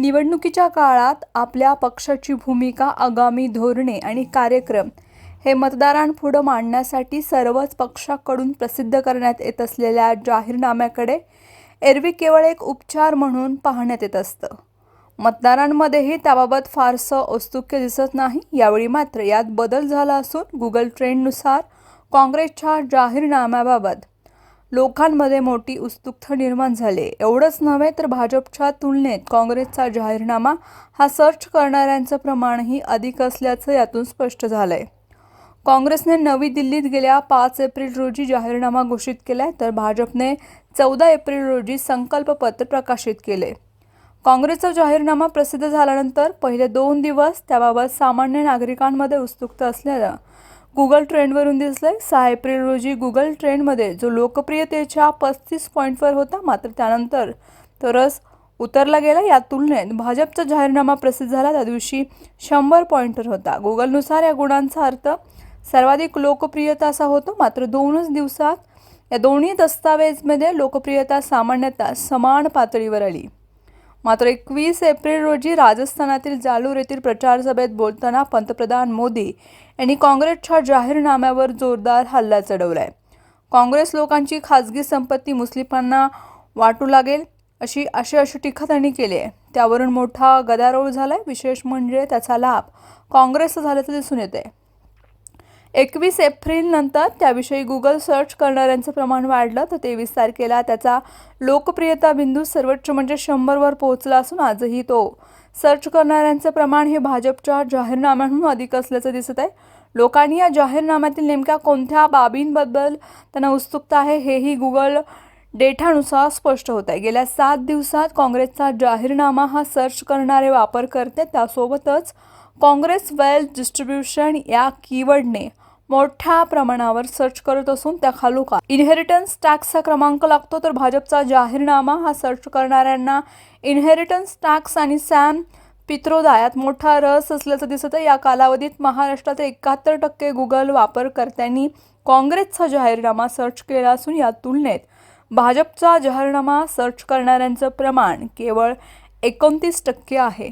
निवडणुकीच्या काळात आपल्या पक्षाची भूमिका आगामी धोरणे आणि कार्यक्रम हे मतदारांपुढं मांडण्यासाठी सर्वच पक्षाकडून प्रसिद्ध करण्यात येत असलेल्या जाहीरनाम्याकडे एरवी केवळ एक उपचार म्हणून पाहण्यात येत असतं. मतदारांमध्येही त्याबाबत फारसं औत्सुक्य दिसत नाही. यावेळी मात्र यात बदल झाला असून गुगल ट्रेंडनुसार काँग्रेसच्या जाहीरनाम्याबाबत लोकांमध्ये मोठी उत्सुकता निर्माण झाली. एवढंच नव्हे तर भाजपच्या तुलनेत काँग्रेसचा जाहीरनामा हा सर्च करणाऱ्यांचं प्रमाणही अधिक असल्याचं यातून स्पष्ट झालंय. काँग्रेसने नवी दिल्लीत गेल्या पाच एप्रिल रोजी जाहीरनामा घोषित केलाय तर भाजपने चौदा एप्रिल रोजी संकल्पपत्र प्रकाशित केले. काँग्रेसचा जाहीरनामा प्रसिद्ध झाल्यानंतर पहिले दोन दिवस त्याबाबत सामान्य नागरिकांमध्ये उत्सुकता असल्यानं गुगल ट्रेंडवरून दिसलंय. सहा एप्रिल रोजी गुगल ट्रेंडमध्ये जो लोकप्रियतेच्या पस्तीस पॉईंटवर होता मात्र त्यानंतर तो रस उतरला गेला. या तुलनेत भाजपचा जाहीरनामा प्रसिद्ध झाला. त्या दिवशी शंभर पॉईंटवर होता. गुगलनुसार या गुणांचा अर्थ सर्वाधिक लोकप्रियता असा होतो. मात्र दोनच दिवसात या दोन्ही दस्तावेजमध्ये लोकप्रियता सामान्यतः समान पातळीवर आली. मात्र एकवीस एप्रिल रोजी राजस्थानातील जालूर येथील प्रचारसभेत बोलताना पंतप्रधान मोदी यांनी काँग्रेसच्या जाहीरनाम्यावर जोरदार हल्ला चढवला आहे काँग्रेस लोकांची खाजगी संपत्ती मुस्लिमांना वाटू लागेल अशी अशी अशी टीका त्यांनी केली आहे. त्यावरून मोठा गदारोळ झाला आहे विशेष म्हणजे त्याचा लाभ काँग्रेसला झाल्याचं दिसून येते एकवीस एप्रिलनंतर त्याविषयी गुगल सर्च करणाऱ्यांचं प्रमाण वाढलं तर तेवीस तारखेला त्याचा लोकप्रियता बिंदू सर्वोच्च म्हणजे शंभरवर पोहोचला असून आजही तो. सर्च करणाऱ्यांचं प्रमाण हे भाजपच्या जाहीरनाम्यांहून अधिक असल्याचं दिसत आहे. लोकांनी या जाहीरनाम्यातील नेमक्या कोणत्या बाबींबद्दल त्यांना उत्सुकता आहे हेही गुगल डेटानुसार स्पष्ट होत आहे. गेल्या सात दिवसात काँग्रेसचा जाहीरनामा हा सर्च करणारे वापरकर्ते त्यासोबतच काँग्रेस वेल्थ डिस्ट्रीब्युशन या कीवर्डने मोठ्या प्रमाणावर सर्च करत असून त्या खालोखा इनहेरिटन्स टॅक्सचा क्रमांक लागतो तर भाजपचा जाहीरनामा हा सर्च करणाऱ्यांना इनहेरिटन्स टॅक्स आणि सॅम पित्रोदायात मोठा रस असल्याचं दिसत आहे. या कालावधीत महाराष्ट्रात एकाहत्तर टक्के गुगल वापरकर्त्यांनी काँग्रेसचा जाहीरनामा सर्च केला असून या तुलनेत भाजपचा जाहीरनामा सर्च करणाऱ्यांचं प्रमाण केवळ एकोणतीस टक्के आहे.